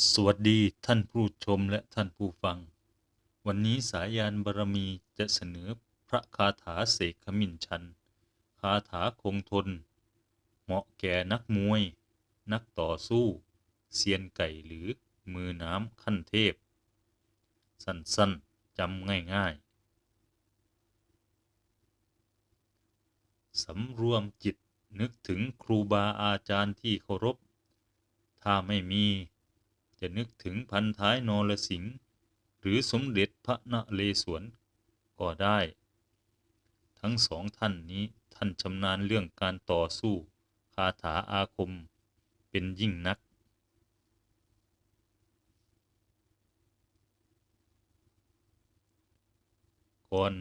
สวัสดีท่านผู้ชมและท่านผู้ฟัง วันนี้สายานบารมีจะเสนอพระคาถาเสกขมิ้นชัน คาถาคงทน เหมาะแก่นักมวย นักต่อสู้เซียนไก่หรือมือน้ำขั้นเทพ สั้นๆจำง่ายๆ สำรวมจิตนึกถึงครูบาอาจารย์ที่เคารพ ถ้าไม่มี จะนึกถึงพันท้ายนรสิงห์หรือสมเด็จพระนเรศวรก็ได้ ทั้งสองท่านนี้ท่านชำนาญเรื่องการต่อสู้คาถาอาคมเป็นยิ่งนัก ก่อน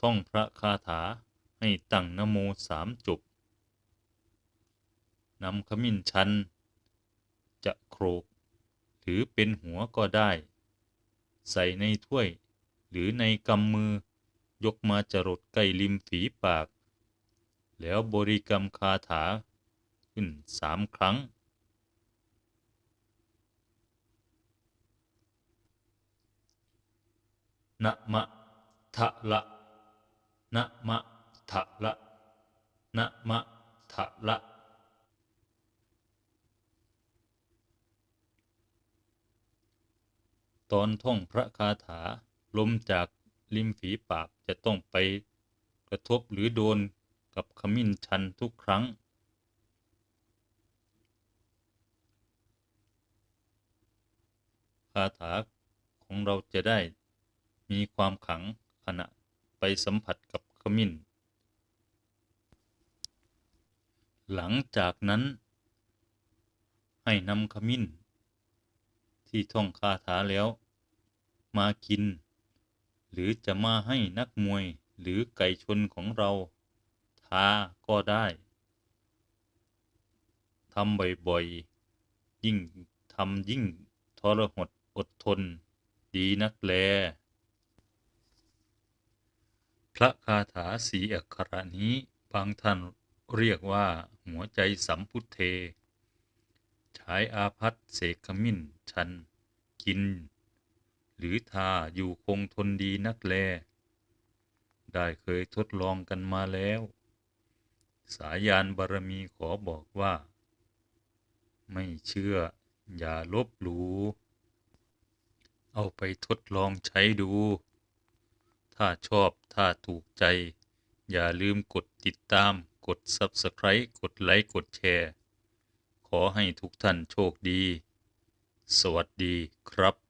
ท่องพระคาถาให้ตั้งนโมสามจบนำขมิ้นชัน จะโครก หรือเป็นหัวก็ได้ ใส่ในถ้วย หรือในกำมือยกมาจรดใกล้ริมฝีปาก แล้วบริกรรมคาถาขึ้นสามครั้ง นะมะทะละ นะมะทะละ นะมะทะละ ตอนท่องพระคาถาลมจากริมฝีปากจะต้องไปกระทบหรือโดนกับขมิ้นชันทุกครั้ง คาถาของเราจะได้มีความขังขณะไปสัมผัสกับขมิ้น หลังจากนั้นให้นำขมิ้น ที่ท่องคาถาแล้ว มากิน หรือจะมาให้นักมวยหรือไก่ชนของเราทาก็ได้ทำบ่อยๆ ยิ่งทำยิ่งทรหดอดทน ดีนักแล พระคาถาสีอักขระนี้บางท่านเรียกว่าหัวใจสัมพุทเท ใช้อาพัธเสกขมิ้น ชัน กิน หรือทาอยู่คงทนดีนักแล ได้เคยทดลองกันมาแล้ว สายานบารมีขอบอกว่า ไม่เชื่ออย่าลบหลู่เอาไปทดลองใช้ดู ถ้าชอบถ้าถูกใจ อย่าลืมกดติดตาม กด Subscribe กดไลค์ กดแชร์ ขอให้ทุกท่านโชคดี สวัสดีครับ